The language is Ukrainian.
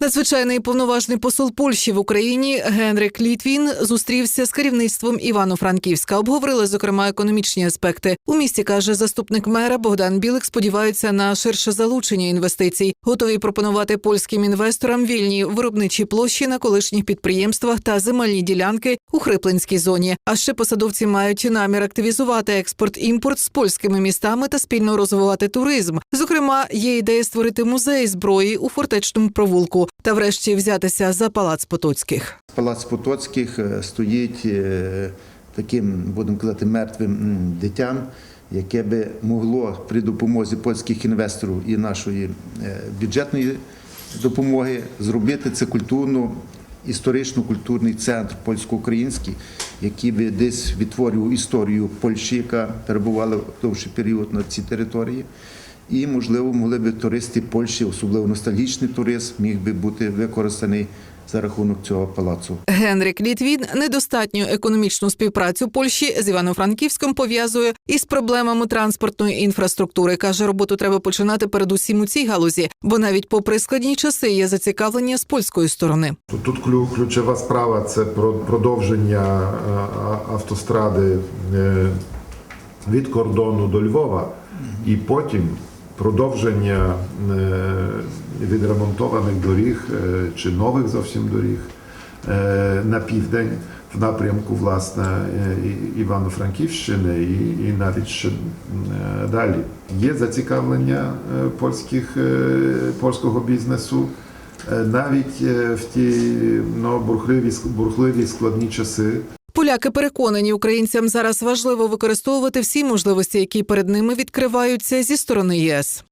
Надзвичайний повноважний посол Польщі в Україні Генрик Літвін зустрівся з керівництвом Івано-Франківська. Обговорили зокрема економічні аспекти. У місті каже заступник мера Богдан Білик. Сподіваються на ширше залучення інвестицій. Готові пропонувати польським інвесторам вільні виробничі площі на колишніх підприємствах та земельні ділянки у Хриплинській зоні. А ще посадовці мають намір активізувати експорт-імпорт з польськими містами та спільно розвивати туризм. Зокрема, є ідея створити музей зброї у фортечному провулку та, врешті, взятися за палац Потоцьких. Палац Потоцьких е, стоїть е, таким, будемо казати, мертвим дитям, яке би могло при допомозі польських інвесторів і нашої е, бюджетної допомоги зробити це культурну. Історично-культурний центр польсько-український, який би десь відтворював історію Польщі, яка перебувала в довший період на цій території. І, можливо, могли б туристи Польщі, особливо ностальгічний туризм, міг би бути використаний за рахунок цього палацу. Генрік Літвін недостатню економічну співпрацю Польщі з Івано-Франківськом пов'язує із проблемами транспортної інфраструктури. каже, роботу треба починати передусім у цій галузі, бо навіть попри складні часи є зацікавлення з польської сторони. Тут- Тут клю- ключова справа це про продовження а, автостради е, від кордону до Львова, і потім продовження е, відремонтованих доріг е, чи нових зовсім доріг е, на південь в напрямку власне Івано-Франківщини і, і навіть ще далі. Є зацікавлення польських, польського бізнесу. Навіть в ті ну, бурхливі, бурхливі складні часи Поляки переконані, українцям зараз важливо використовувати всі можливості, які перед ними відкриваються зі сторони ЄС.